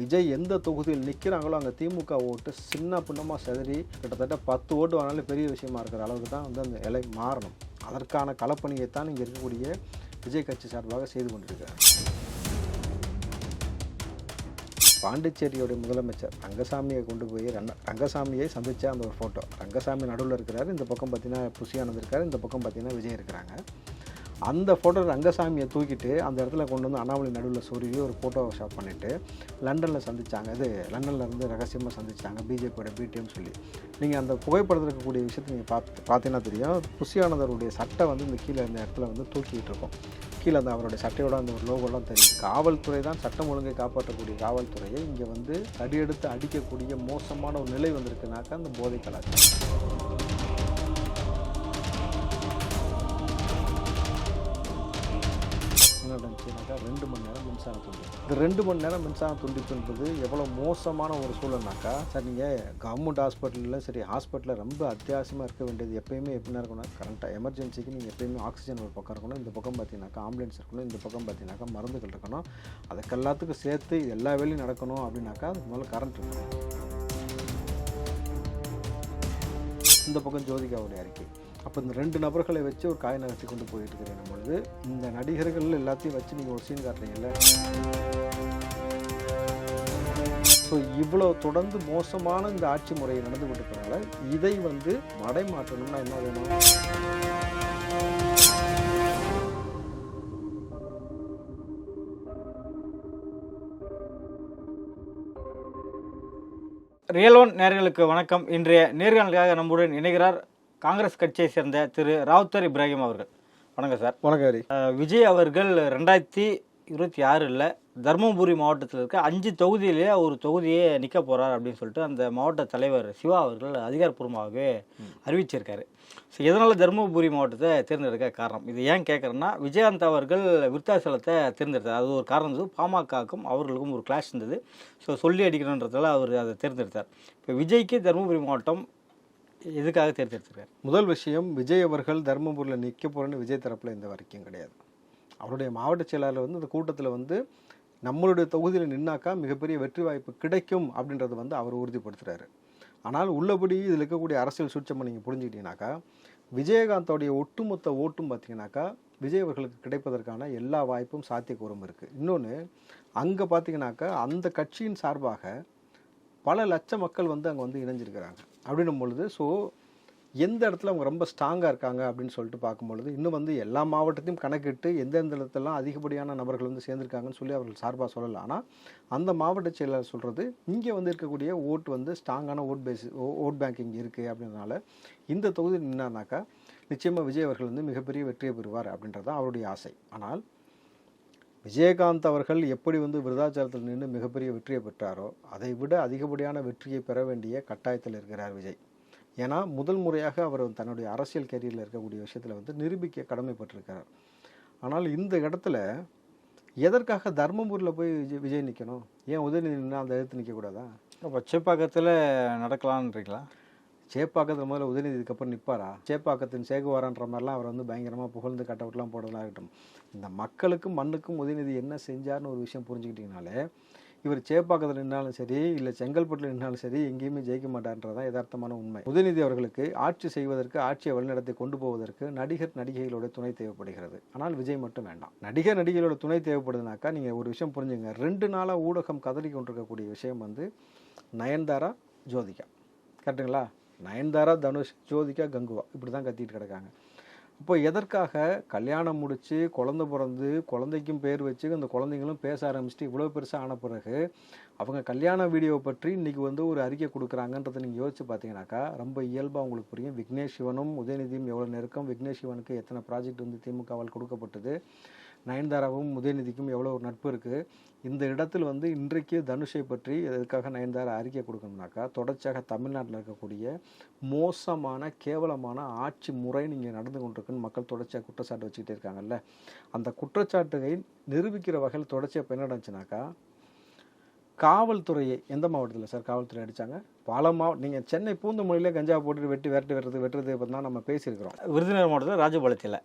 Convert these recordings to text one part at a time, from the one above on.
விஜய் எந்த தொகுதியில் நிற்கிறாங்களோ அங்கே திமுக ஓட்டு சின்ன பின்னமாக செதறி கிட்டத்தட்ட பத்து ஓட்டு வாங்கினாலும் பெரிய விஷயமா இருக்கிற அளவுக்கு தான் வந்து அந்த இலை மாறணும். அதற்கான களப்பணியை தான் இங்கே இருக்கக்கூடிய விஜய் கட்சி சார்பாக செய்து கொண்டிருக்கிறார். பாண்டிச்சேரியோடைய முதலமைச்சர் ரங்கசாமியை கொண்டு போய் ரங்க ரங்கசாமியை சந்தித்த அந்த ஒரு ஃபோட்டோ ரங்கசாமி நடுவில் இருக்கிறார். இந்த பக்கம் பார்த்தீங்கன்னா புசியானது இருக்கார். இந்த பக்கம் பார்த்தீங்கன்னா விஜய் இருக்கிறாங்க. அந்த ஃபோட்டோ ரங்கசாமியை தூக்கிட்டு அந்த இடத்துல கொண்டு வந்து அண்ணாமலை நடுவில் சொருவி ஒரு ஃபோட்டோ ஷாப் பண்ணிவிட்டு லண்டனில் சந்தித்தாங்க இது லண்டனில் இருந்து ரகசியமாக சந்திச்சாங்க. பிஜேபியோட பிடிஎம் சொல்லி. நீங்கள் அந்த புகைப்படத்தில் இருக்கக்கூடிய விஷயத்தை நீங்கள் பார்த்து பார்த்தீங்கன்னா தெரியும். புஷியானந்தருடைய சட்டை வந்து இந்த கீழே இந்த இடத்துல வந்து தூக்கிட்டு இருக்கோம். கீழே அந்த அவருடைய சட்டையோட அந்த ஒரு லோகோலாம் தெரியும். காவல்துறை தான் சட்டம் ஒழுங்கை காப்பாற்றக்கூடிய காவல்துறையை இங்கே வந்து அடியெடுத்து அடிக்கக்கூடிய மோசமான ஒரு நிலை வந்திருக்குனாக்கா அந்த போதை கலாச்சாரம். நடந்துச்சுனாக்கா ரெண்டு மணி நேரம் மின்சாரம் துண்டிப்பு இந்த ரெண்டு மணி நேரம் மின்சாரம் துண்டிப்புன்றது எவ்வளோ மோசமான ஒரு சூழல்னாக்கா சார் நீங்கள் கவர்மெண்ட் ஹாஸ்பிட்டலில் சரி ஹாஸ்பிட்டலில் ரொம்ப அத்தியாவசியமாக இருக்க வேண்டியது எப்பயுமே எப்படின்னா இருக்கணும் கரண்ட்டாக எமர்ஜென்சிக்கு நீங்கள் எப்பயுமே ஆக்சிஜன் ஒரு பக்கம் இருக்கணும் இந்த பக்கம் பார்த்தீங்கன்னாக்கா ஆம்புலன்ஸ் இருக்கணும் இந்த பக்கம் பார்த்தீங்கன்னாக்கா மருந்துகள் இருக்கணும். அதுக்கு எல்லாத்துக்கும் சேர்த்து எல்லா வேலையும் நடக்கணும் அப்படின்னாக்கா முதல்ல கரண்ட் இருக்கணும். இந்த பக்கம் ஜோதிகாவுடைய அறிக்கை. அப்போ இந்த ரெண்டு நபர்களை வச்சு ஒரு காய் நகர்த்தி கொண்டு போயிட்டு இருக்கிறேன் பொழுது. இந்த நடிகர்கள் எல்லாத்தையும் வச்சு நீங்கள் ஒரு சீன் காட்டுறீங்கல்ல ஸோ இவ்வளோ தொடர்ந்து மோசமான இந்த ஆட்சி முறையை நடந்து கொண்டிருக்கிறனால இதை வந்து மடை மாற்றணும்னா என்ன வேணும்? ரியலோன் நேர்களுக்கு வணக்கம். இன்றைய நேர்காணலுக்காக நம்முடன் இணைகிறார் காங்கிரஸ் கட்சியை சேர்ந்த திரு ராவுத்தர் இப்ராஹிம் அவர்கள். வணக்கம் சார். வணக்கம் ஹரி. விஜய் அவர்கள் ரெண்டாயிரத்தி இருபத்தி ஆறில் தருமபுரி மாவட்டத்தில் இருக்க அஞ்சு தொகுதியிலே ஒரு தொகுதியே நிற்க போகிறார் அப்படின்னு சொல்லிட்டு அந்த மாவட்ட தலைவர் சிவா அவர்கள் அதிகாரப்பூர்வமாகவே அறிவிச்சிருக்காரு. ஸோ எதனால் தருமபுரி மாவட்டத்தை தேர்ந்தெடுக்க காரணம்? இது ஏன் கேட்குறேன்னா விஜயகாந்த் அவர்கள் விருத்தாசலத்தை தேர்ந்தெடுத்தார். அது ஒரு காரணம். இருந்தது பாமகவுக்கும் அவர்களுக்கும் ஒரு கிளாஷ் இருந்தது. ஸோ சொல்லி அடிக்கணுன்றதால அவர் அதை தேர்ந்தெடுத்தார். இப்போ விஜய்க்கு தருமபுரி மாவட்டம் எதுக்காக தேர்ந்தெடுத்திருக்காரு. முதல் விஷயம் விஜய் அவர்கள் தருமபுரியில் நிற்க போகிறேன்னு விஜய் தரப்பில் இந்த வரைக்கும் கிடையாது. அவருடைய மாவட்ட செயலாளர் வந்து அந்த கூட்டத்தில் வந்து நம்மளுடைய தொகுதியில் நின்னாக்கா மிகப்பெரிய வெற்றி வாய்ப்பு கிடைக்கும் அப்படின்றத வந்து அவர் உறுதிப்படுத்துகிறாரு ஆனால் உள்ளபடி இதில் இருக்கக்கூடிய அரசியல் சூட்சமாக நீங்கள் புரிஞ்சுக்கிட்டீங்கன்னாக்கா விஜயகாந்தோடைய ஒட்டுமொத்த ஓட்டும் பார்த்தீங்கன்னாக்கா விஜய் அவர்களுக்கு கிடைப்பதற்கான எல்லா வாய்ப்பும் சாத்தியக்கூறும் இருக்குது இன்னொன்று அங்கே பார்த்தீங்கன்னாக்கா அந்த கட்சியின் சார்பாக பல லட்ச மக்கள் வந்து அங்கே வந்து இணைஞ்சிருக்கிறாங்க. அப்படின்னும் பொழுது ஸோ எந்த இடத்துல அவங்க ரொம்ப ஸ்ட்ராங்காக இருக்காங்க? அப்படின்னு சொல்லிட்டு பார்க்கும்பொழுது இன்னும் வந்து எல்லா மாவட்டத்தையும் கணக்கிட்டு எந்தெந்த இடத்துலலாம் அதிகப்படியான நபர்கள் வந்து சேர்ந்துருக்காங்கன்னு சொல்லி அவர்கள் சார்பாக சொல்லலாம் ஆனால் அந்த மாவட்ட செயலாளர் சொல்கிறது இங்கே வந்து இருக்கக்கூடிய ஓட் வந்து ஸ்ட்ராங்கான ஓட் பேஸ் ஓட் பேங்கிங் இருக்குது அப்படின்றனால இந்த தொகுதி நின்னானாக்கா நிச்சயமாக விஜய் அவர்கள் வந்து மிகப்பெரிய வெற்றியை பெறுவார் அப்படின்றது தான் அவருடைய ஆசை. ஆனால் விஜயகாந்த் அவர்கள் எப்படி வந்து விருதாச்சாரத்தில் நின்று மிகப்பெரிய வெற்றியை பெற்றாரோ அதை விட அதிகப்படியான வெற்றியை பெற வேண்டிய கட்டாயத்தில் இருக்கிறார் விஜய். ஏன்னா முதல் முறையாக அவர் தன்னுடைய அரசியல் கேரியரில் இருக்கக்கூடிய விஷயத்தில் வந்து நிரூபிக்க கடமைப்பட்டிருக்கிறார். ஆனால் இந்த இடத்துல எதற்காக தர்மபுரியில் போய் விஜய் விஜய் நிற்கணும் ஏன் உதயநிதி நின்று அந்த எதிர்த்து நிற்கக்கூடாதா இப்போ சேப்பாக்கத்தில் நடக்கலான்றீங்களா சேப்பாக்கத்தில் முதல்ல உதயநிதிக்கு அப்புறம் நிற்பாரா சேப்பாக்கத்தின் சேகுவாரான்ற மாதிரிலாம் அவர் வந்து பயங்கரமாக புகழ்ந்து கட் அவுட்லாம் இருக்கட்டும் இந்த மக்களுக்கும் மண்ணுக்கும் உதயநிதி என்ன செஞ்சார்னு ஒரு விஷயம் புரிஞ்சுக்கிட்டீங்கனாலே இவர் சேப்பாக்கத்தில் நின்னாலும் சரி இல்லை செங்கல்பட்டில் நின்னாலும் சரி எங்கேயுமே ஜெயிக்க மாட்டார்ன்றதான் யதார்த்தமான உண்மை. உதயநிதி அவர்களுக்கு ஆட்சி செய்வதற்கு ஆட்சியை வழிநடத்தி கொண்டு போவதற்கு நடிகர் நடிகைகளோட துணை தேவைப்படுகிறது. ஆனால் விஜய் மட்டும் வேண்டாம். நடிகர் நடிகைகளோட துணை தேவைப்படுதுனாக்கா நீங்கள் ஒரு விஷயம் புரிஞ்சுங்க. ரெண்டு நாளாக ஊடகம் கதறி கொண்டிருக்கக்கூடிய விஷயம் வந்து நயன்தாரா ஜோதிகா. கரெக்டுங்களா நயன்தாரா தனுஷ் ஜோதிகா கங்குவா இப்படி தான் கத்திட்டு கிடக்காங்க. இப்போ எதற்காக கல்யாணம் முடித்து குழந்தை பிறந்து குழந்தைக்கும் பேர் வச்சு அந்த குழந்தைங்களும் பேச ஆரம்பிச்சுட்டு இவ்வளோ பெருசாக ஆன பிறகு அவங்க கல்யாண வீடியோ பற்றி இன்றைக்கி வந்து ஒரு அறிக்கை கொடுக்குறாங்கன்றதை நீங்கள் யோசிச்சு பார்த்தீங்கன்னாக்கா ரொம்ப இயல்பாக உங்களுக்கு புரியும். விக்னேஷ் சிவனும் உதயநிதியும் எவ்வளோ நெருக்கம். விக்னேஷ் சிவனுக்கு எத்தனை ப்ராஜெக்ட் வந்து திமுகவால் கொடுக்கப்பட்டது? நயன்தாராவும் உதயநிதிக்கும் எவ்வளோ ஒரு நட்பு இருக்குது இந்த இடத்தில் வந்து இன்றைக்கு தனுஷை பற்றி எதுக்காக நயன்தாரா அறிக்கை கொடுக்கணும்னாக்கா தொடர்ச்சியாக தமிழ்நாட்டில் இருக்கக்கூடிய மோசமான கேவலமான ஆட்சி முறை நீங்கள் நடந்து கொண்டிருக்குன்னு மக்கள் தொடர்ச்சியாக குற்றச்சாட்டு வச்சுக்கிட்டே இருக்காங்கல்ல. அந்த குற்றச்சாட்டுகளை நிரூபிக்கிற வகையில் தொடர்ச்சியாக இப்போ என்ன நடந்துச்சுனாக்கா காவல்துறையை எந்த மாவட்டத்தில் சார் காவல்துறை அடித்தாங்க பல மாவட்டம் நீங்கள் சென்னை பூந்தமொழியில் கஞ்சா போட்டு வெட்டி விரட்டி வெட்டுறது வெட்டுறது பற்றி தான் நம்ம பேசியிருக்கிறோம். விருதுநகர் மாவட்டத்தில் ராஜபாளையத்தில்.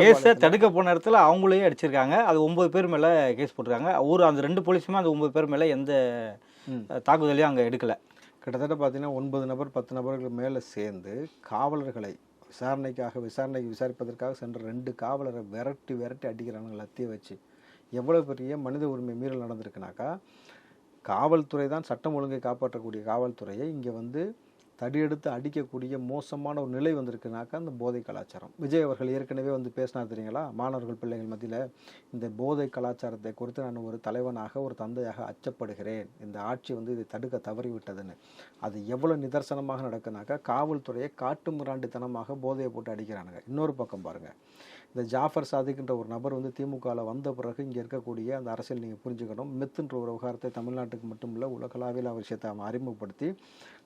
கேஸை தடுக்க போன இடத்துல அவங்களையும் அடிச்சிருக்காங்க. அது ஒன்பது பேர் மேலே கேஸ் போட்டிருக்காங்க. ஒரு அந்த ரெண்டு போலீஸுமே அந்த ஒன்பது பேர் மேலே எந்த தாக்குதலையும் அங்கே எடுக்கல. கிட்டத்தட்ட பார்த்தீங்கன்னா ஒன்பது நபர் பத்து நபர்கள் மேலே சேர்ந்து காவலர்களை விசாரணைக்காக விசாரணைக்கு விசாரிப்பதற்காக சென்ற ரெண்டு காவலரை விரட்டி விரட்டி அடிக்கிறானுங்க லத்திய வச்சு. எவ்வளோ பெரிய மனித உரிமை மீறல் நடந்திருக்குனாக்கா காவல்துறை தான் சட்டம் ஒழுங்கை காப்பாற்றக்கூடிய காவல்துறையை இங்கே வந்து தடியெடுத்து அடிக்கக்கூடிய மோசமான ஒரு நிலை வந்திருக்குனாக்கா அந்த போதை கலாச்சாரம். விஜய் அவர்கள் ஏற்கனவே வந்து பேசினார் தெரியுங்களா? மாணவர்கள் பிள்ளைகள் மத்தியில் இந்த போதை கலாச்சாரத்தை குறித்து நான் ஒரு தலைவனாக ஒரு தந்தையாக அச்சப்படுகிறேன். இந்த ஆட்சி வந்து இதை தடுக்க தவறிவிட்டதுன்னு. அது எவ்வளோ நிதர்சனமாக நடக்குனாக்கா காவல்துறையை காட்டு முராண்டித்தனமாக போதையை போட்டு அடிக்கிறானுங்க. இன்னொரு பக்கம் பாருங்கள் இந்த ஜாஃபர் சாதிக்கின்ற ஒரு நபர் வந்து திமுகவில் வந்த பிறகு இங்கே இருக்கக்கூடிய அந்த அரசியல் நீங்கள் புரிஞ்சுக்கணும். மித்துன்ற ஒரு விவகாரத்தை தமிழ்நாட்டுக்கு மட்டும் இல்லை உலகளாவிய விஷயத்தை அவன் அறிமுகப்படுத்தி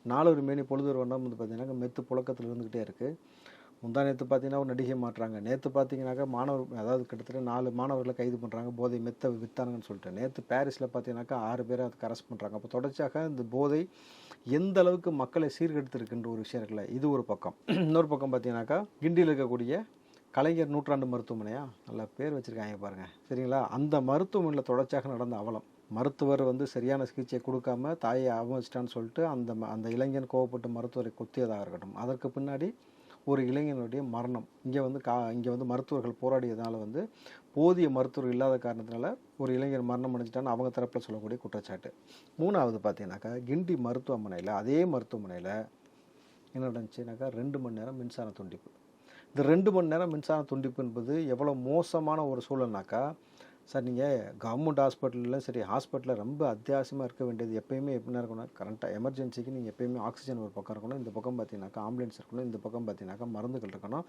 நாலொரு மேனி பொழுதொரு வண்ணம் வந்து பார்த்தீங்கன்னா மெத்து புழக்கத்தில் இருந்துக்கிட்டே இருக்குது முந்தா நேற்று பார்த்தீங்கன்னா ஒரு நடிகை மாட்டுறாங்க நேற்று பார்த்தீங்கன்னாக்கா மாணவர் அதாவது கிட்டத்தட்ட நாலு மாணவர்களை கைது பண்ணுறாங்க போதை மெத்த வித்தானுங்கன்னு சொல்லிட்டு. நேற்று பாரிஸில் பார்த்தீங்கன்னாக்கா ஆறு பேரை அது அரெஸ்ட் பண்ணுறாங்க அப்போ தொடர்ச்சியாக இந்த போதை எந்த அளவுக்கு மக்களை சீர்கெடுத்திருக்குன்ற ஒரு விஷயம் இருக்குல்ல இது ஒரு பக்கம். இன்னொரு பக்கம் பார்த்தீங்கன்னாக்கா கிண்டியில் இருக்கக்கூடிய கலைஞர் நூற்றாண்டு மருத்துவமனையா? நல்ல பேர் வச்சுருக்காங்க பாருங்கள் சரிங்களா? அந்த மருத்துவமனையில் தொடர்ச்சியாக நடந்த அவலம். மருத்துவர் வந்து சரியான சிகிச்சை கொடுக்காம தாயை அவமதிச்சிட்டான்னு சொல்லிட்டு அந்த ம- அந்த இளைஞன் கோவப்பட்டு மருத்துவரை குத்தியதாக இருக்கட்டும். அதற்கு பின்னாடி ஒரு இளைஞனுடைய மரணம். இங்கே வந்து கா இங்கே வந்து மருத்துவர்கள் போராடியதால் வந்து போதிய மருத்துவர் இல்லாத காரணத்தினால ஒரு இளைஞர் மரணம் அடைஞ்சிட்டான்னு அவங்க தரப்பில் சொல்லக்கூடிய குற்றச்சாட்டு. மூணாவது பார்த்தீங்கன்னாக்கா கிண்டி மருத்துவமனையில் அதே மருத்துவமனையில் என்ன நடந்துச்சுனாக்கா ரெண்டு மணி நேரம் மின்சார துண்டிப்பு. இந்த ரெண்டு மணி நேரம் மின்சார துண்டிப்பு என்பது எவ்வளோ மோசமான ஒரு சூழல்னாக்கா சார் நீங்கள் கவர்மெண்ட் ஹாஸ்பிட்டலில் சரி ஹாஸ்பிட்டலில் ரொம்ப அத்தியாவசியமாக இருக்க வேண்டியது எப்போயுமே எப்படின்னா இருக்கணும் கரண்ட்டாக எமர்ஜென்சிக்கு நீங்கள் எப்போயுமே ஆக்சிஜன் ஒரு பக்கம் இருக்கணும் இந்த பக்கம் பார்த்தீங்கன்னாக்கா ஆம்புலன்ஸ் இருக்கணும் இந்த பக்கம் பார்த்தீங்கன்னாக்கா மருந்துகள் இருக்கணும்.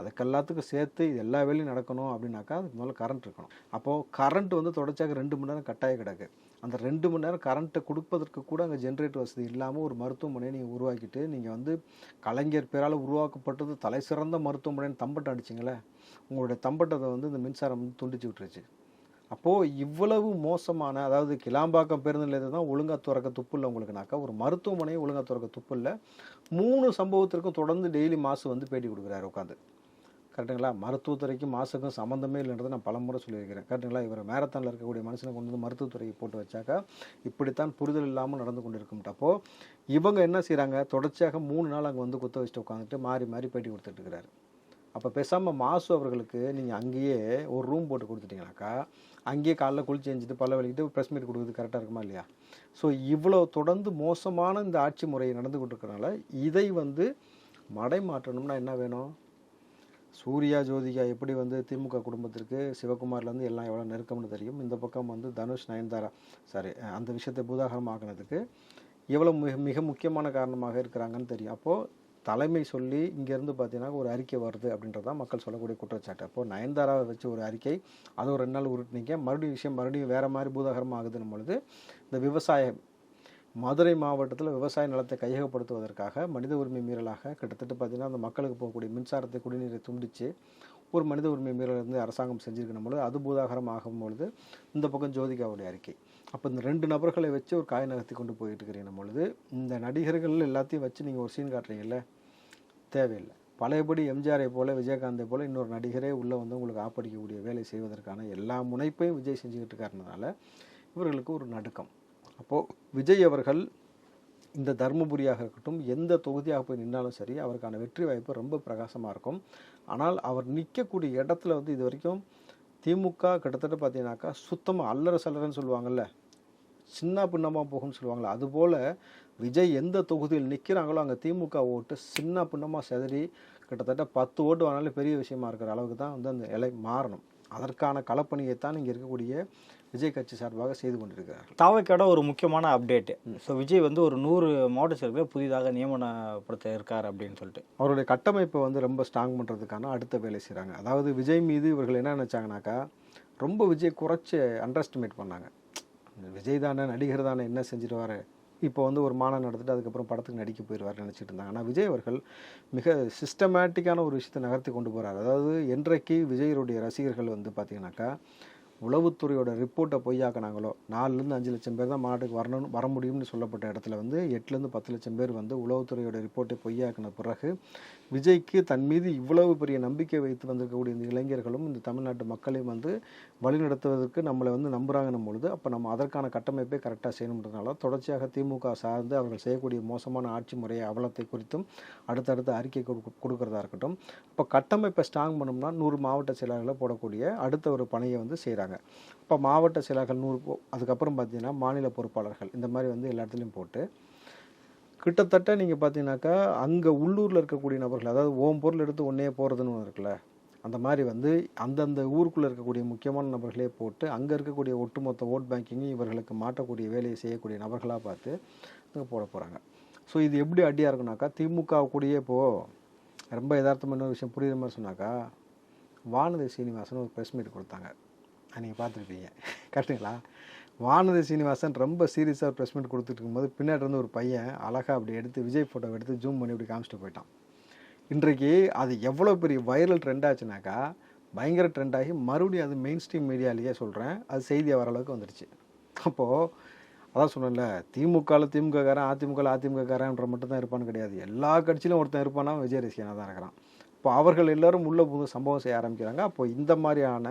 அதுக்கு எல்லாத்துக்கும் சேர்த்து இது எல்லா வேலையும் நடக்கணும் அப்படின்னாக்கா அதுக்கு முதல்ல கரண்ட் இருக்கணும். அப்போது கரண்ட் வந்து தொடர்ச்சியாக ரெண்டு மணி நேரம் கட்டாய கிடக்கு. அந்த ரெண்டு மணி நேரம் கரண்ட்டை கொடுப்பதற்கு கூட அங்கே ஜென்ரேட்டர் வசதி இல்லாமல் ஒரு மருத்துவமனையை நீங்கள் உருவாக்கிட்டு நீங்கள் வந்து கலைஞர் பேரால் உருவாக்கப்பட்டது தலை சிறந்த மருத்துவமனைன்னு தம்பட்டம் அடிச்சிங்களே உங்களுடைய தம்பட்டத்தை வந்து இந்த மின்சாரம் வந்து துண்டிச்சு விட்டுருச்சு. அப்போது இவ்வளவு மோசமான அதாவது கிளாம்பாக்கம் பேருந்து நிலையத்தை தான் ஒழுங்காக துறக்க துப்பு இல்லை உங்களுக்குனாக்கா. ஒரு மருத்துவமனையை ஒழுங்காக துறக்க துப்பு இல்லை. மூணு சம்பவத்திற்கும் தொடர்ந்து டெய்லி மாசு வந்து பேட்டி கொடுக்குறாரு உட்காந்து. கரெக்டுங்களா மருத்துவத்துறைக்கும் மாசுக்கும் சம்மந்தமே இல்லைன்றதை நான் பலமுறை சொல்லியிருக்கிறேன். கரெக்டுங்களா இவர் மேரத்தானில் இருக்கக்கூடிய மனுஷனை கொண்டு வந்து மருத்துவத்துறைக்கு போட்டு வச்சாக்கா இப்படித்தான் புரிதல் இல்லாமல் நடந்து கொண்டிருக்கும்ட்டப்போ இவங்க என்ன செய்கிறாங்க தொடர்ச்சியாக மூணு நாள் அங்கே வந்து குத்த வச்சுட்டு உட்காந்துட்டு மாறி மாறி பேட்டி கொடுத்துட்டு இருக்கிறாரு. அப்போ பேசாமல் மாசு அவர்களுக்கு நீங்கள் அங்கேயே ஒரு ரூம் போட்டு கொடுத்துட்டீங்கனாக்கா அங்கேயே காலைல குளிச்சு செஞ்சுட்டு பல்ல வலிக்கிட்டு ப்ரெஸ் மீட் கொடுக்குறது கரெக்டாக இருக்குமா இல்லையா? ஸோ இவ்வளோ தொடர்ந்து மோசமான இந்த ஆட்சி முறை நடந்து கொண்டிருக்கனால இதை வந்து மடை மாற்றணும்னா என்ன வேணும்? சூர்யா ஜோதிகா எப்படி வந்து திமுக குடும்பத்திற்கு சிவகுமார்லேருந்து எல்லாம் எவ்வளோ நெருக்கம்னு தெரியும். இந்த பக்கம் வந்து தனுஷ் நயன்தாரா சாரி அந்த விஷயத்தை பூதாகரமாக்குனதுக்கு எவ்வளோ மிக மிக முக்கியமான காரணமாக இருக்கிறாங்கன்னு தெரியும். அப்போது தலைமை சொல்லி இங்கேருந்து பார்த்தீங்கன்னா ஒரு அறிக்கை வருது அப்படின்றதான் மக்கள் சொல்லக்கூடிய குற்றச்சாட்டு. அப்போது நயன்தாராவை வச்சு ஒரு அறிக்கை அது ஒரு ரெண்டு நாள் உருட்டினீங்க. மறுபடியும் விஷயம் மறுபடியும் வேறு மாதிரி பூதாகரம் ஆகுதுன்னு பொழுது இந்த விவசாயம் மதுரை மாவட்டத்தில் விவசாய நிலத்தை கையகப்படுத்துவதற்காக மனித உரிமை மீறலாக கிட்டத்தட்ட பார்த்தீங்கன்னா அந்த மக்களுக்கு போகக்கூடிய மின்சாரத்தை குடிநீரை துண்டித்து ஒரு மனித உரிமை மீறல் வந்து அரசாங்கம் செஞ்சுருக்கணும் பொழுது அது பூதாகரம் ஆகும் பொழுது இந்த பக்கம் ஜோதிகாவுடைய அறிக்கை. அப்போ இந்த ரெண்டு நபர்களை வச்சு ஒரு காய் நகர்த்தி கொண்டு போயிட்டு இருக்கிறீங்க பொழுது இந்த நடிகர்கள் எல்லாத்தையும் வச்சு நீங்கள் ஒரு சீன் காட்டுறீங்கல்ல தேவையில்லை. பழையபடி எம்ஜிஆரை போல விஜயகாந்தை போல இன்னொரு நடிகரே உள்ளே வந்து உங்களுக்கு ஆப்படிக்கக்கூடிய வேலை செய்வதற்கான எல்லா முனைப்பையும் விஜய் செஞ்சுக்கிட்டு இருக்காருனால இவர்களுக்கு ஒரு நடுக்கம். அப்போது விஜய் அவர்கள் இந்த தர்மபுரியாக இருக்கட்டும் எந்த தொகுதியாக போய் நின்றாலும் சரி அவருக்கான வெற்றி வாய்ப்பு ரொம்ப பிரகாசமாக இருக்கும். ஆனால் அவர் நிற்கக்கூடிய இடத்துல வந்து இது வரைக்கும் திமுக கிட்டத்தட்ட பார்த்தீங்கன்னாக்கா சுத்தமாக அல்லற சல்லறன்னு சொல்லுவாங்கல்ல சின்ன பின்னமாக போகும்னு சொல்லுவாங்கள்ல அதுபோல் விஜய் எந்த தொகுதியில் நிற்கிறாங்களோ அங்கே திமுக ஓட்டு சின்ன பின்னமாக செதறி கிட்டத்தட்ட பத்து ஓட்டு வாங்கினாலும் பெரிய விஷயமா இருக்கிற அளவுக்கு தான் வந்து அந்த இலை மாறணும். அதற்கான களப்பணியைத்தான் இங்கே இருக்கக்கூடிய விஜய் கட்சி சார்பாக செய்து கொண்டிருக்கிறார்கள். தாவைக்கோட ஒரு முக்கியமான அப்டேட் ஸோ விஜய் வந்து ஒரு நூறு மாவட்ட செயலர்களை புதிதாக நியமனப்படுத்த இருக்கார் அப்படின்னு சொல்லிட்டு. அவருடைய கட்டமைப்பை வந்து ரொம்ப ஸ்ட்ராங் பண்ணுறதுக்கான அடுத்த வேலை செய்கிறாங்க அதாவது விஜய் மீது இவர்கள் என்ன நினச்சாங்கனாக்கா ரொம்ப விஜய் குறைச்சி அண்டர் எஸ்டிமேட் பண்ணாங்க. விஜய் தானே நடிகர் தானே என்ன செஞ்சிருவாரு? இப்போ வந்து ஒரு மானம் நடத்திட்டு அதுக்கப்புறம் படத்துக்கு நடிக்க போயிடுவார் நினச்சிட்டு இருந்தாங்க. ஆனால் விஜய் அவர்கள் மிக சிஸ்டமேட்டிக்கான ஒரு விஷயத்தை நகர்த்தி கொண்டு போகிறார் அதாவது என்றைக்கு விஜயருடைய ரசிகர்கள் வந்து பார்த்தீங்கன்னாக்கா உளவுத்துறையோட ரிப்போர்ட்டை பொய்யாக்குனாங்களோ நாலுலேருந்து அஞ்சு லட்சம் பேர் தான் மாநாட்டுக்கு வரணும்னு வர முடியும்னு சொல்லப்பட்ட இடத்துல வந்து எட்டுலேருந்து பத்து லட்சம் பேர் வந்து உளவுத்துறையோட ரிப்போர்ட்டை பொய்யாக்கின பிறகு விஜய்க்கு தன் மீது இவ்வளவு பெரிய நம்பிக்கை வைத்து வந்திருக்கக்கூடிய இந்த இளைஞர்களும் இந்த தமிழ்நாட்டு மக்களையும் வந்து வழிநடத்துவதற்கு நம்மளை வந்து நம்புகிறாங்கன்னும் பொழுது அப்போ நம்ம அதற்கான கட்டமைப்பை கரெக்டாக செய்யணுன்றதுனால தொடர்ச்சியாக திமுக சார்ந்து அவர்கள் செய்யக்கூடிய மோசமான ஆட்சி முறையை அவலத்தை குறித்தும் அடுத்தடுத்த அறிக்கை கொடு கொடுக்குறதா இருக்கட்டும் இப்போ கட்டமைப்பை ஸ்ட்ராங் பண்ணோம்னா நூறு மாவட்ட செயலாளர்களை போடக்கூடிய அடுத்த ஒரு பணியை வந்து செய்கிறாங்க இப்போ மாவட்ட செயலாளர்கள் நூறு போ- அதுக்கப்புறம் பார்த்தீங்கன்னா மாநில பொறுப்பாளர்கள் இந்த மாதிரி வந்து எல்லா இடத்துலையும் போட்டு கிட்டத்தட்ட நீங்கள் பார்த்தீங்கன்னாக்கா அங்கே உள்ளூரில் இருக்கக்கூடிய நபர்கள் அதாவது ஓம் பொருள் எடுத்து ஒன்றே போகிறதுன்னு ஒன்று இருக்குல்ல அந்த மாதிரி வந்து அந்தந்த ஊருக்குள்ளே இருக்கக்கூடிய முக்கியமான நபர்களே போட்டு அங்கே இருக்கக்கூடிய ஒட்டுமொத்த ஓட் பேங்கிங்கும் இவர்களுக்கு மாட்டக்கூடிய வேலையை செய்யக்கூடிய நபர்களாக பார்த்து அங்கே போட போகிறாங்க ஸோ இது எப்படி அடியாக இருக்குனாக்கா திமுக கூடயே இப்போது ரொம்ப யதார்த்தமான விஷயம் புரியுற மாதிரி சொன்னாக்கா வானதி சீனிவாசன் ஒரு ப்ரெஸ் மீட் கொடுத்தாங்க. நீங்கள் பார்த்துருப்பீங்க. கரெக்டுங்களா? வானதி சீனிவாசன் ரொம்ப சீரியஸாக ப்ரெஸ் மீட் கொடுத்துட்டு இருக்கும்போது பின்னாடி இருந்து ஒரு பையன் அழகாக அப்படி எடுத்து விஜய் ஃபோட்டோ எடுத்து ஜூம் பண்ணி இப்படி காமிச்சிட்டு போயிட்டான். இன்றைக்கு அது எவ்வளோ பெரிய வைரல் ட்ரெண்ட் ஆச்சுனாக்கா பயங்கர ட்ரெண்ட் ஆகி மறுபடியும் அது மெயின் ஸ்ட்ரீம் மீடியாலேயே சொல்கிறேன் அது செய்தியாக வர அளவுக்கு வந்துடுச்சு அப்போது அதான் சொன்னேன்ல திமுகவில் திமுககாரன் அதிமுகவில் அதிமுககாரன்ற மட்டும் தான் இருப்பான்னு கிடையாது. எல்லா கட்சியிலும் ஒருத்தன் இருப்பானா? விஜய் ரசிகனாக தான் இருக்கிறான். இப்போ அவர்கள் எல்லாரும் உள்ளே புது சம்பவம் செய்ய ஆரம்பிக்கிறாங்க. அப்போ இந்த மாதிரியான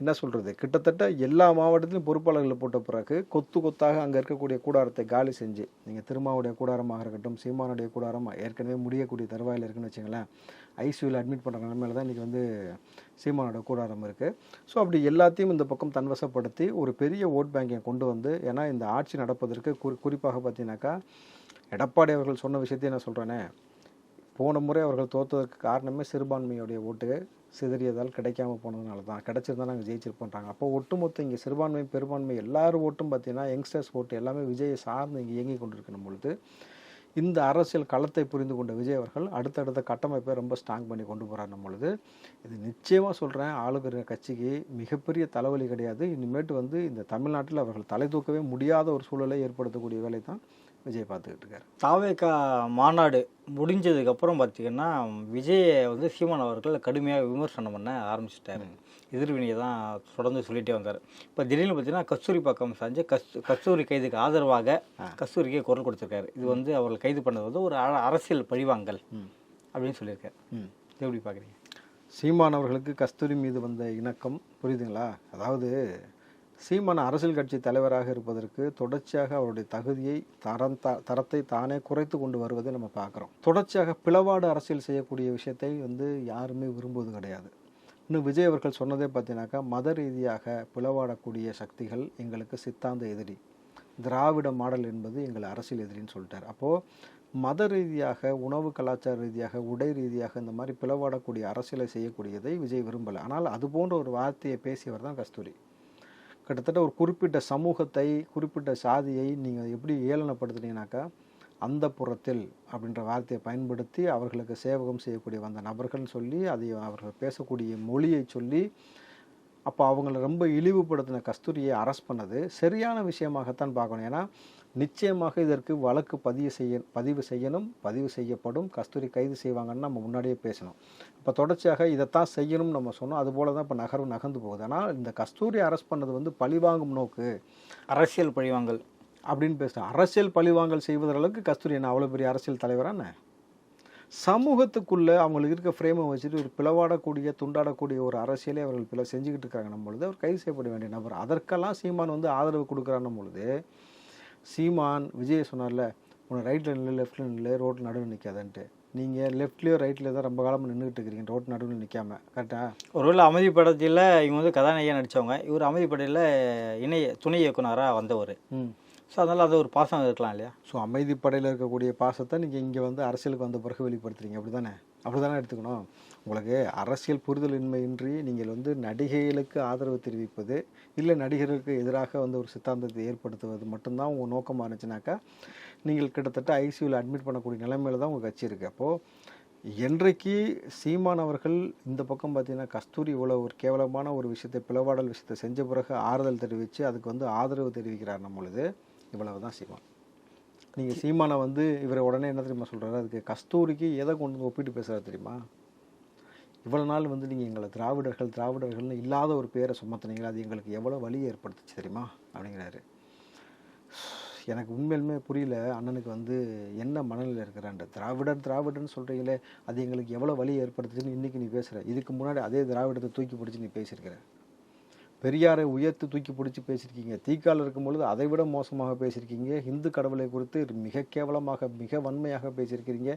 என்ன சொல்கிறது கிட்டத்தட்ட எல்லா மாவட்டத்திலும் பொறுப்பாளர்களை போட்ட பிறகு கொத்து கொத்தாக அங்கே இருக்கக்கூடிய கூடாரத்தை காலி செஞ்சு நீங்கள் திருமாவுடைய கூடாரமாக இருக்கட்டும் சீமானுடைய கூடாரமாக ஏற்கனவே முடியக்கூடிய தருவாயில் இருக்குன்னு வச்சுங்களேன் ஐசியூவில் அட்மிட் பண்ணுற நிலமையில தான் இன்றைக்கி வந்து சீமானோட கூடாரம் இருக்குது ஸோ அப்படி எல்லாத்தையும் இந்த பக்கம் தன்வசப்படுத்தி ஒரு பெரிய ஓட் பேங்கை கொண்டு வந்து ஏன்னா இந்த ஆட்சி நடப்பதற்கு குறி குறிப்பாக பார்த்தீங்கன்னாக்கா எடப்பாடி அவர்கள் சொன்ன விஷயத்தையும் நான் சொல்கிறேனே போன முறை அவர்கள் தோத்ததற்கு காரணமே சிறுபான்மையுடைய ஓட்டு சிதறியதால் கிடைக்காம போனதுனால தான். கிடச்சிருந்தா நாங்கள் ஜெயிச்சிருப்போன்றாங்க. அப்போ ஒட்டுமொத்த இங்கே சிறுபான்மை பெரும்பான்மை எல்லாரும் ஓட்டும் பார்த்தீங்கன்னா யங்ஸ்டர்ஸ் ஓட்டு எல்லாமே விஜயை சார்ந்து இங்கே இயங்கி கொண்டிருக்கணும் பொழுது இந்த அரசியல் களத்தை புரிந்து கொண்ட விஜய் அவர்கள் அடுத்தடுத்த கட்டமைப்பை ரொம்ப ஸ்ட்ராங் பண்ணி கொண்டு போகிறார் பொழுது இது நிச்சயமாக சொல்கிறேன் ஆளுகிற கட்சிக்கு மிகப்பெரிய தலைவலி கிடையாது. இனிமேட்டு வந்து இந்த தமிழ்நாட்டில் அவர்கள் தலை தூக்கவே முடியாத ஒரு சூழலை ஏற்படுத்தக்கூடிய வேலை தான் விஜய் பார்த்துக்கிட்டு இருக்காரு. தாவேக்கா மாநாடு முடிஞ்சதுக்கப்புறம் பார்த்தீங்கன்னா விஜயை வந்து சீமான் அவர்கள் கடுமையாக விமர்சனம் பண்ண ஆரம்பிச்சிட்டாரு. எதிர்வினையை தான் தொடர்ந்து சொல்லிட்டே வந்தார். இப்போ திடீர்னு பார்த்தீங்கன்னா கஸ்தூரி பக்கம் சாஞ்சு கஸ் கஸ்தூரி கைதுக்கு ஆதரவாக கஸ்தூரிக்கே குரல் கொடுத்துருக்காரு. இது வந்து அவர்கள் கைது பண்ணது வந்து ஒரு அர- அரசியல் பழிவாங்கல் அப்படின்னு சொல்லியிருக்காரு. ம். இது எப்படி பார்க்குறீங்க சீமான் அவர்களுக்கு கஸ்தூரி மீது வந்த இணக்கம் புரியுதுங்களா? அதாவது சீமான் அரசியல் கட்சி தலைவராக இருப்பதற்கு தொடர்ச்சியாக அவருடைய தகுதியை தரம் த தரத்தை தானே குறைத்து கொண்டு வருவதை நம்ம பார்க்குறோம். தொடர்ச்சியாக பிளவாடு அரசியல் செய்யக்கூடிய விஷயத்தை வந்து யாருமே விரும்புவது கிடையாது. இன்னும் விஜய் அவர்கள் சொன்னதே பார்த்தீங்கன்னாக்கா மத ரீதியாக பிளவாடக்கூடிய சக்திகள் எங்களுக்கு சித்தாந்த எதிரி. திராவிட மாடல் என்பது எங்கள் அரசியல் எதிரின்னு சொல்லிட்டார். அப்போது மத ரீதியாக உணவு கலாச்சார ரீதியாக உடை ரீதியாக இந்த மாதிரி பிளவாடக்கூடிய அரசியலை செய்யக்கூடியதை விஜய் விரும்பலை. ஆனால் அது போன்ற ஒரு வார்த்தையை பேசியவர் தான் கஸ்தூரி. கிட்டத்தட்ட ஒரு குறிப்பிட்ட சமூகத்தை குறிப்பிட்ட சாதியை நீங்கள் எப்படி ஏளனப்படுத்துனீங்கனாக்கா அந்த புறத்தில் அப்படின்ற வார்த்தையை பயன்படுத்தி அவர்களுக்கு சேவகம் செய்யக்கூடிய வந்த நபர்கள்னு சொல்லி அதை அவர்கள் பேசக்கூடிய மொழியை சொல்லி அப்போ அவங்கள ரொம்ப இழிவுபடுத்தின கஸ்தூரியை அரெஸ்ட் பண்ணது. சரியான விஷயமாகத்தான் பார்க்கணும். ஏன்னா நிச்சயமாக இதற்கு வழக்கு பதிவு செய்ய பதிவு செய்யணும் பதிவு செய்யப்படும் கஸ்தூரி கைது செய்வாங்கன்னு நம்ம முன்னாடியே பேசணும். இப்போ தொடர்ச்சியாக இதைத்தான் செய்யணும்னு நம்ம சொன்னோம். அதுபோல தான் இப்போ நகர்வு நகர்ந்து போகுது. ஆனால் இந்த கஸ்தூரி அரெஸ்ட் பண்ணது வந்து பழிவாங்கும் நோக்கு. அரசியல் பழிவாங்கல் அப்படின்னு பேசுகிறேன் அரசியல் பழிவாங்கல் செய்வதற்கு கஸ்தூரி என்ன அவ்வளோ பெரிய அரசியல் தலைவரான சமூகத்துக்குள்ளே அவங்களுக்கு இருக்க ஃப்ரேமை வச்சுட்டு ஒரு பிளவாடக்கூடிய துண்டாடக்கூடிய ஒரு அரசியலை அவர்கள் பிள செஞ்சுக்கிட்டு இருக்காங்க பொழுது அவர் கைது செய்யப்பட வேண்டிய நபர். அதற்கெல்லாம் சீமான் வந்து ஆதரவு கொடுக்குறான்னும் பொழுது சீமான் விஜய் சொன்னார்ல உன்னை ரைட்டில் நில்லு லெஃப்ட்டில் நில்லு ரோட்டில் நடுவில் நிற்காதன்ட்டு நீங்கள் லெஃப்ட்லேயோ ரைட்லேயோ தான் ரொம்ப காலமாக நின்றுட்டு இருக்கிறீங்க ரோட்டு நடுவில் நிற்காம கரெக்டாக ஒருவேளை அமைதி படத்தில் இவங்க வந்து கதாநாயகியாக நடித்தவங்க இவர் அமைதி படத்தில் இணை துணை இயக்குனராக வந்தவர். ம். ஸோ அதனால் அது ஒரு பாசம் இருக்கலாம் இல்லையா? ஸோ அமைதிப்படையில் இருக்கக்கூடிய பாசத்தை நீங்கள் இங்கே வந்து அரசியலுக்கு வந்த பிறகு வெளிப்படுத்துறீங்க. அப்படி தானே அப்படி தானே எடுத்துக்கணும். உங்களுக்கு அரசியல் புரிதலின்மையின்றி நீங்கள் வந்து நடிகைகளுக்கு ஆதரவு தெரிவிப்பது இல்லை நடிகர்களுக்கு எதிராக வந்து ஒரு சித்தாந்தத்தை ஏற்படுத்துவது மட்டும்தான் உங்கள் நோக்கமாக இருந்துச்சுனாக்கா நீங்கள் கிட்டத்தட்ட ஐசியூவில் அட்மிட் பண்ணக்கூடிய நிலைமையில தான் உங்கள் கட்சி இருக்குது அப்போது என்றைக்கு சீமான் அவர்கள் இந்த பக்கம் பார்த்தீங்கன்னா கஸ்தூரி இவ்வளோ ஒரு கேவலமான ஒரு விஷயத்தை பிளவாடல் விஷயத்தை செஞ்ச பிறகு ஆறுதல் தெரிவித்து அதுக்கு வந்து ஆதரவு தெரிவிக்கிறார் பொழுது இவ்வளவு தான் சீமான் நீங்கள் சீமானை வந்து இவரை உடனே என்ன தெரியுமா சொல்கிறாரு அதுக்கு கஸ்தூரிக்கு எதை கொண்டு வந்து ஒப்பிட்டு பேசுகிறாரு தெரியுமா? இவ்வளோ நாள் வந்து நீங்கள் எங்களை திராவிடர்கள் திராவிடர்கள்னு இல்லாத ஒரு பேரை சுமத்துனீங்களா அது எங்களுக்கு எவ்வளோ வலியை ஏற்படுத்துச்சு தெரியுமா? அப்படிங்கிறாரு. எனக்கு உண்மையிலுமே புரியல அண்ணனுக்கு வந்து என்ன மனநிலை இருக்கிறான் திராவிடர் திராவிடர்னு சொல்கிறீங்களே அது எங்களுக்கு எவ்வளோ வலி ஏற்படுத்துச்சுன்னு இன்றைக்கி நீ பேசுகிற இதுக்கு முன்னாடி அதே திராவிடத்தை தூக்கி பிடிச்சி நீ பேசியிருக்கிற. பெரியாரை உயர்த்து தூக்கி பிடிச்சி பேசியிருக்கீங்க. தீக்கால் இருக்கும் பொழுது அதை விட மோசமாக பேசியிருக்கீங்க. ஹிந்து கடவுளை குறித்து மிக கேவலமாக மிக வன்மையாக பேசியிருக்கிறீங்க.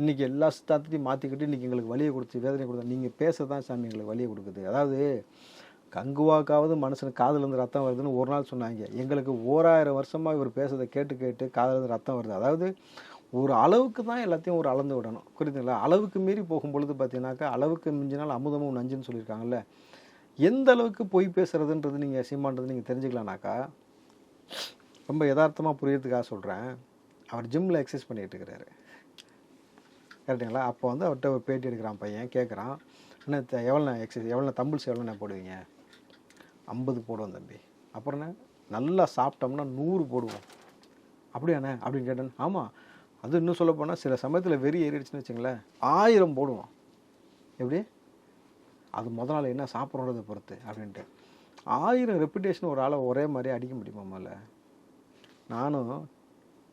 இன்றைக்கி எல்லா சித்தாந்தத்தையும் மாற்றிக்கிட்டு இன்றைக்கி எங்களுக்கு வழியை கொடுத்து வேதனை கொடுத்து நீங்கள் பேச தான் சாமி எங்களுக்கு வழியை கொடுக்குது. அதாவது கங்குவாக்காவது மனுஷனுக்கு காதலேருந்து ரத்தம் வருதுன்னு ஒரு நாள் சொன்னாங்க. எங்களுக்கு ஓராயிரம் வருஷமாக இவர் பேசுறதை கேட்டு கேட்டு காதலேருந்து ரத்தம் வருது. அதாவது ஒரு அளவுக்கு தான் எல்லாத்தையும் ஒரு அளந்து விடணும். புரியுதுங்களா? அளவுக்கு மீறி போகும் பொழுது பார்த்தீங்கன்னாக்கா அளவுக்கு மிஞ்சினால் அமுதமும் நஞ்சுன்னு சொல்லியிருக்காங்கல்ல. எந்த அளவுக்கு பொய் பேசுகிறதுன்றது நீங்கள் சீமான்றது நீங்கள் தெரிஞ்சுக்கலானாக்கா ரொம்ப யதார்த்தமாக புரியறதுக்காக சொல்கிறேன் அவர் ஜிம்மில் எக்ஸசைஸ் பண்ணிகிட்டு இருக்கிறாரு. கரெக்டுங்களா அப்போ வந்து அவர்கிட்ட ஒரு பேட்டி எடுக்கிறான் பையன் கேட்குறான் என்ன எவ்வளோ எக்ஸசைஸ் எவ்வளோ தம்பிள்ஸ் எவ்வளோ போடுவீங்க? ஐம்பது போடுவோம் தம்பி. அப்புறம் என்ன? நல்லா சாப்பிட்டோம்னா நூறு போடுவோம். அப்படியாண்ணே அப்படின்னு கேட்டேன். ஆமாம் அது இன்னும் சொல்ல போனால் சில சமயத்தில் வெறி ஏறிடுச்சுன்னு வச்சுங்களேன். ஆயிரம் போடுவோம். எப்படி? அது முதல் நாள் என்ன சாப்பிட்றத பொறுத்து அப்படின்ட்டு. ஆயிரம் ரெப்புடேஷன் ஒரு ஆளை ஒரே மாதிரி அடிக்க முடியுமா முதல்ல? நானும்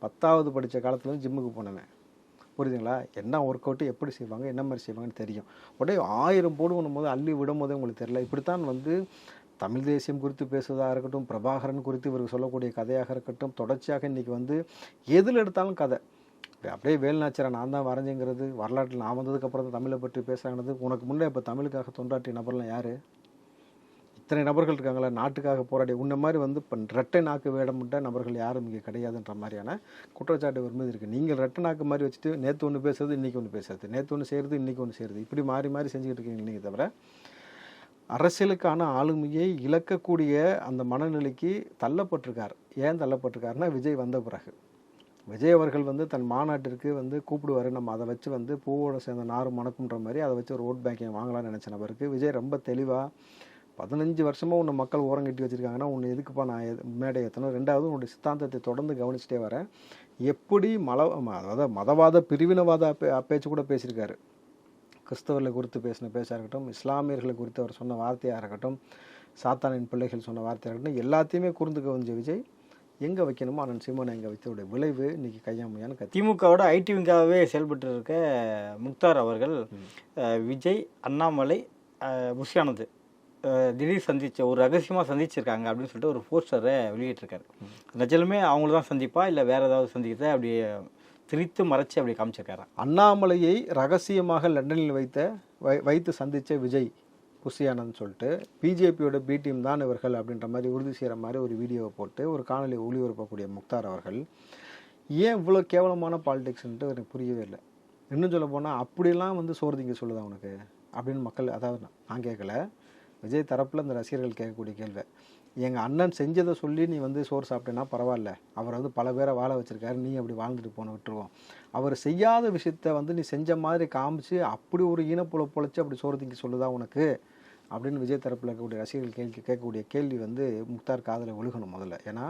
பத்தாவது படித்த காலத்துல ஜிம்முக்கு போனேன் புரியுதுங்களா? என்ன ஒர்க் அவுட்டு எப்படி செய்வாங்க என்ன மாதிரி செய்வாங்கன்னு தெரியும். உடனே ஆயிரம் போடுவோம் போது அள்ளி விடும் போதே உங்களுக்கு தெரியல. இப்படித்தான் வந்து தமிழ் தேசியம் குறித்து பேசுவதாக இருக்கட்டும் பிரபாகரன் குறித்து இவருக்கு சொல்லக்கூடிய கதையாக இருக்கட்டும் தொடர்ச்சியாக இன்றைக்கி வந்து எதில் எடுத்தாலும் கதை. அப்படியே வேலுநாச்சியாரை நான் தான் வரைஞ்சிங்கிறது வரலாற்றில் நான் வந்ததுக்கப்புறம் தான் தமிழை பற்றி பேசுகிறாங்கிறது உனக்கு முன்னே இப்போ தமிழுக்காக தொண்டாற்றிய நபர்லாம் யார்? இத்தனை நபர்கள் இருக்காங்களா நாட்டுக்காக போராடி உன்ன மாதிரி வந்து இப்போ ரெட்டை நாக்கு வேடமுட்ட நபர்கள் யாரும் இங்கே கிடையாதுன்ற மாதிரியான குற்றச்சாட்டு ஒரு மீது இருக்குது நீங்கள் ரெட்டை நாக்கு மாதிரி வச்சுட்டு நேற்று ஒன்று பேசுறது இன்றைக்கி ஒன்று பேசுறது நேற்று ஒன்று செய்கிறது இன்றைக்கி ஒன்று செய்கிறது இப்படி மாறி மாறி செஞ்சுக்கிட்டு இருக்கீங்க நீங்கள் தவிர அரசியலுக்கான ஆளுமையை இழக்கக்கூடிய அந்த மனநிலைக்கு தள்ளப்பட்டிருக்கார். ஏன் தள்ளப்பட்டிருக்காருன்னா விஜய் வந்த பிறகு. விஜய் அவர்கள் வந்து தன் மாநாட்டிற்கு வந்து கூப்பிடுவார். நம்ம அதை வச்சு வந்து பூவோட சேர்ந்த நாறு மணக்குன்ற மாதிரி அதை வச்சு ஒரு ஓட் பேங்கிங் வாங்கலாம்னு நினச்ச நபருக்கு. விஜய் ரொம்ப தெளிவாக பதினஞ்சு வருஷமாக உன்னை மக்கள் ஓரம் கட்டி வச்சுருக்காங்கன்னா உன்னை எதுக்குப்பா நான் எது- மேடை ஏற்றணும் ரெண்டாவது உன்னுடைய சித்தாந்தத்தை தொடர்ந்து கவனிச்சிட்டே வரேன் எப்படி மல ம- அதாவது மதவாத பிரிவினவாத பேச்சு கூட பேசியிருக்காரு. கிறிஸ்தவர்களை குறித்து பேசின பேச்சாக இருக்கட்டும் இஸ்லாமியர்களை குறித்து அவர் சொன்ன வார்த்தையாக இருக்கட்டும் சாத்தானின் பிள்ளைகள் சொன்ன வார்த்தையாக இருக்கட்டும் எல்லாத்தையுமே கூர்ந்து கவனிச்ச விஜய் எங்கே வைக்கணுமோ அண்ணன் சீமானை எங்கே வைத்தோடைய விளைவு இன்னைக்கு கையாமையான்னு கத்தி. திமுகவோட ஐடி விங்காகவே செயல்பட்டு இருக்க முக்தார் அவர்கள் விஜய் அண்ணாமலை அஹ், புஷ் ஆனந்த் அஹ், திடீர் சந்திச்ச ஒரு ரகசியமாக சந்திச்சிருக்காங்க அப்படின்னு சொல்லிட்டு ஒரு போஸ்டரை வெளியிட்டிருக்காரு. நிஜலுமே அவங்கள தான் சந்திப்பா இல்லை வேற ஏதாவது சந்திக்கிறத அப்படியே திரித்து மறைச்சு அப்படி காமிச்சிருக்காரா? அண்ணாமலையை ரகசியமாக லண்டனில் வைத்த வை வைத்து சந்தித்த விஜய் புஷியானந்த் சொல்லிட்டு பிஜேபியோட பி டீம் தான் இவர்கள் அப்படின்ற மாதிரி உறுதி செய்கிற மாதிரி ஒரு வீடியோவை போட்டு ஒரு காணொலி ஒளிபரப்பக்கூடிய முக்தார் அவர்கள் ஏன் இவ்வளோ கேவலமான பாலிடிக்ஸ்ன்ட்டு எனக்கு புரியவே இல்லை. இன்னும் சொல்ல போனால் அப்படிலாம் வந்து சோறு திங்க சொல்லுதா உனக்கு? அப்படின்னு மக்கள் அதாவது நான் கேட்கல விஜய் தரப்பில் இந்த ரசிகர்கள் கேட்கக்கூடிய கேள்வி. எங்கள் அண்ணன் செஞ்சதை சொல்லி நீ வந்து சோறு சாப்பிட்டேன்னா பரவாயில்ல அவர் வந்து பல பேரை வாழ வச்சுருக்காரு நீ அப்படி வாழ்ந்துட்டு போன விட்டுருவோம். அவர் செய்யாத விஷயத்த வந்து நீ செஞ்ச மாதிரி காமிச்சு அப்படி ஒரு ஈனப்புல பொழைச்சி அப்படி சோறு திங்க சொல்லுதா உனக்கு? அப்படின்னு விஜய் தரப்பில் இருக்கக்கூடிய ரசிகர்கள் கேள்வி கேட்கக்கூடிய கேள்வி வந்து முக்தார் காதில் ஒழுகணும் முதல்ல. ஏன்னா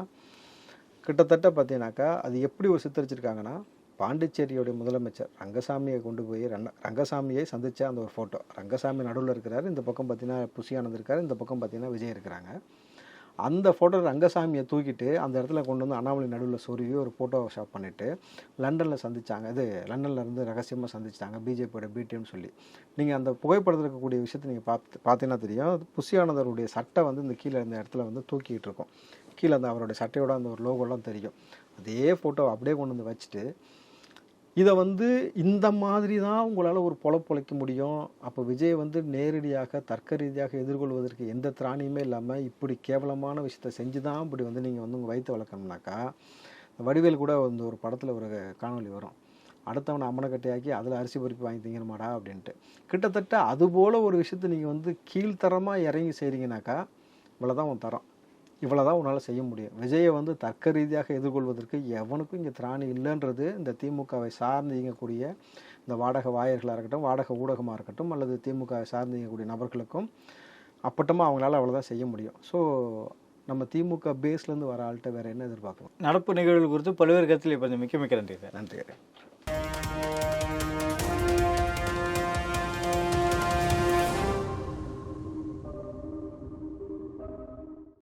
கிட்டத்தட்ட பார்த்தீங்கன்னாக்கா அது எப்படி ஒரு சித்தரிச்சிருக்காங்கன்னா பாண்டிச்சேரியோடைய முதலமைச்சர் ரங்கசாமியை கொண்டு போய் ரங்க ரங்கசாமியை சந்தித்த அந்த ஒரு ஃபோட்டோ ரங்கசாமி நடுவில் இருக்கிறாரு. இந்த பக்கம் பார்த்தீங்கன்னா புஷியானந்த் இருக்கார். இந்த பக்கம் பார்த்தீங்கன்னா விஜய் இருக்கிறாங்க. அந்த ஃபோட்டோ ரங்கசாமியை தூக்கிட்டு அந்த இடத்துல கொண்டு வந்து அண்ணாமலை நடுவில் சொருவி ஒரு ஃபோட்டோ ஷாப் பண்ணிவிட்டு லண்டனில் சந்தித்தாங்க இது லண்டனில் இருந்து ரகசியமாக சந்திச்சாங்க பிஜேபியோட பிடிஎம்னு சொல்லி. நீங்கள் அந்த புகைப்படத்தில் இருக்கக்கூடிய விஷயத்தை நீங்கள் பார்த்து பார்த்தீங்கன்னா தெரியும். புஷியானந்தருடைய சட்டை வந்து இந்த கீழே இந்த இடத்துல வந்து தூக்கிட்டு இருக்கும். கீழே அந்த அவருடைய சட்டையோட அந்த ஒரு லோகோலாம் தெரியும். அதே ஃபோட்டோ அப்படியே கொண்டு வந்து வச்சுட்டு இதை வந்து இந்த மாதிரி தான் உங்களால் ஒரு பொழப்பு பொழைக்க முடியும். அப்போ விஜய் வந்து நேரடியாக தர்க்க ரீதியாக எதிர்கொள்வதற்கு எந்த திராணியுமே இல்லாமல் இப்படி கேவலமான விஷயத்த செஞ்சு தான் இப்படி வந்து நீங்கள் வந்து உங்கள் வயிற்று வளர்க்கணும்னாக்கா வடிவேல் கூட வந்து ஒரு படத்தில் ஒரு காணொளி வரும். அடுத்தவனை அம்மனைக்கட்டையாக்கி அதில் அரிசி பருப்பி வாங்கி திங்கணுமாடா அப்படின்ட்டு. கிட்டத்தட்ட அதுபோல் ஒரு விஷயத்தை நீங்கள் வந்து கீழ்த்தரமாக இறங்கி செய்கிறீங்கனாக்கா இவ்வளோதான் உன் தரம். இவ்வளோ தான் உன்னால் செய்ய முடியும். விஜயை வந்து தர்க்க ரீதியாக எதிர்கொள்வதற்கு எவனுக்கும் இங்கே திராணி இல்லைன்றது இந்த திமுகவை சார்ந்து இயங்கக்கூடிய இந்த வாடகை வாயர்களாக இருக்கட்டும் வாடகை ஊடகமாக இருக்கட்டும் அல்லது திமுகவை சார்ந்து இயங்கக்கூடிய நபர்களுக்கும் அப்பட்டமாக அவங்களால அவ்வளோதான் செய்ய முடியும். ஸோ நம்ம திமுக பேஸ்லேருந்து வர ஆள்கிட்ட வேறு என்ன எதிர்பார்க்கலாம் நடப்பு நிகழ்வுகள் குறித்து பல்வேறு கருத்தில் இப்போ மிக்க மிக்க நன்றி நன்றி